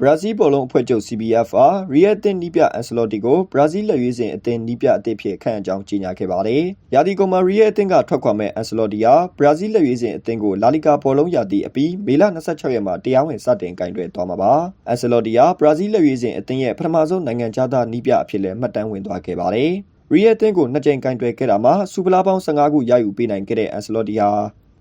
ဘရာဇီးဘောလုံးအဖွဲ့ချုပ် CBF ဟာရီယက်တင်နီးပြအန်ဆလော်တီကိုဘရာဇီးလက်ရွေးစင်အသင်းနီးပြအသစ်ဖြစ်ခန့်အကြောင်းကြေညာခဲ့ပါတယ်။ရာသီကုန်မှာရီယက်အသင်းကထွက်ခွာမဲ့အန်ဆလော်တီဟာဘရာဇီးလက်ရွေးစင်အသင်းကိုလာလီဂါဘောလုံးရာသီအပြီးမေလ26ရက်မှာတရားဝင်စတင်ကင်တွယ်သွားမှာပါ။အန်ဆလော်တီဟာဘရာဇီးလက်ရွေးစင်အသင်းရဲ့ပထမဆုံးနိုင်ငံခြားသားနီးပြအဖြစ်လည်းမှတ်တမ်းဝင်သွားခဲ့ပါတယ်။ရီယက်အသင်းကိုနှစ်ကြိမ်ကင်တွယ်ခဲ့တာမှာစူပလာပေါင်း15ခုရယူပေးနိုင်ခဲ့တဲ့အန်ဆလော်တီဟာ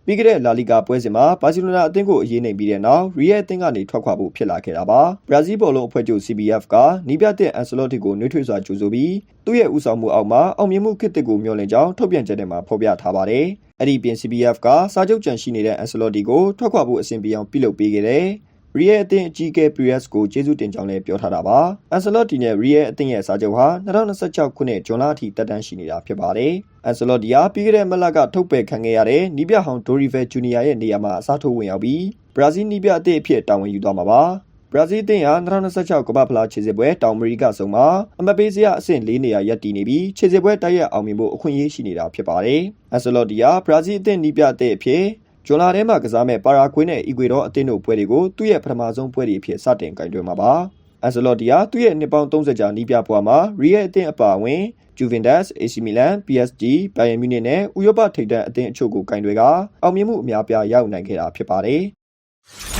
ပြီးခဲ့တဲ့လာလီဂါပွဲစဉ်မှာဘာစီလိုနာအသင်းကိုအရေးနိုင်ပြီးတဲ့နောက်ရီယက်အသင်းကနေထွက်ခွာဖို့ဖြစ်လာခဲ့တာပါဘရာဇီးဘောလုံးအဖွဲ့ချုပ် CBF ကနီးပြတဲ့အန်ဆလော့တီကိုနှွေးထွေးစွာကြိုဆိုပြီးသူ့ရဲ့ဥဆောင်မှုအောက်မှာအောင်မြင်မှုခေတ်သစ်ကိုမျှော်လင့်ကြောင်းထုတ်ပြန်ချက်ထဲမှာဖော်ပြထားပါတယ်အဲ့ဒီပြင် CBF ကစာချုပ်ကြံရှိနေတဲ့အန်ဆလော့တီကိုထွက်ခွာဖို့အစဉ်ပြေအောင်ပြုလုပ်ပေးခဲ့တယ် ရီယယ်အသင်းအကြီးအကဲ Prius ကိုကျေးဇူးတင်ကြောင်းလည်းပြောထားတာပါ။အန်ဆလော့တီနဲ့ရီယယ်အသင်းရဲ့စာချုပ်ဟာ2026ခုနှစ်ဇွန်လအထိတက်တန်းရှိနေတာဖြစ်ပါတယ်။အန်ဆလော့တီဟာပြီးခဲ့တဲ့မလကထုတ်ပယ်ခံခဲ့ရတဲ့နီးပြဟောင်းဒိုရီဗယ်ဂျူနီယာရဲ့နေရာမှာအစားထိုးဝင်ရောက်ပြီးဘရာဇီးနီးပြအသင်းအဖြစ်တာဝန်ယူသွားမှာပါ။ဘရာဇီးအသင်းဟာ2026ကမ္ဘာဖလားခြေစစ်ပွဲတောင်အမေရိကဆုံးမှာအမပေးစရာအဆင့်၄နေရာရပ်တည်နေပြီးခြေစစ်ပွဲတိုက်ရိုက်အောင်မြင်ဖို့အခွင့်အရေးရှိနေတာဖြစ်ပါတယ်။အန်ဆလော့တီဟာဘရာဇီးအသင်းနီးပြအသင်းအဖြစ် ဂျွန်လာထဲမှာကစားမဲ့ပါရာဂွေးနဲ့အီကွေဒေါအသင်းတို့ပွဲတွေကိုသူ့ရဲ့ပထမဆုံးပွဲတွေအဖြစ်စတင်ကင်တွယ်မှာပါ။အန်ဆလော့တီဟာသူ့ရဲ့နှစ်ပေါင်း30ကြာနီးပြပွဲမှာရီယယ်အသင်းအပါအဝင် Juventus, AC Milan, PSG, Bayern Munich နဲ့ဥရောပထိပ်တန်းအသင်းအချို့ကိုကင်တွယ်ကအောင်မြင်မှုအများပြားရယူနိုင်ခဲ့တာဖြစ်ပါတယ်။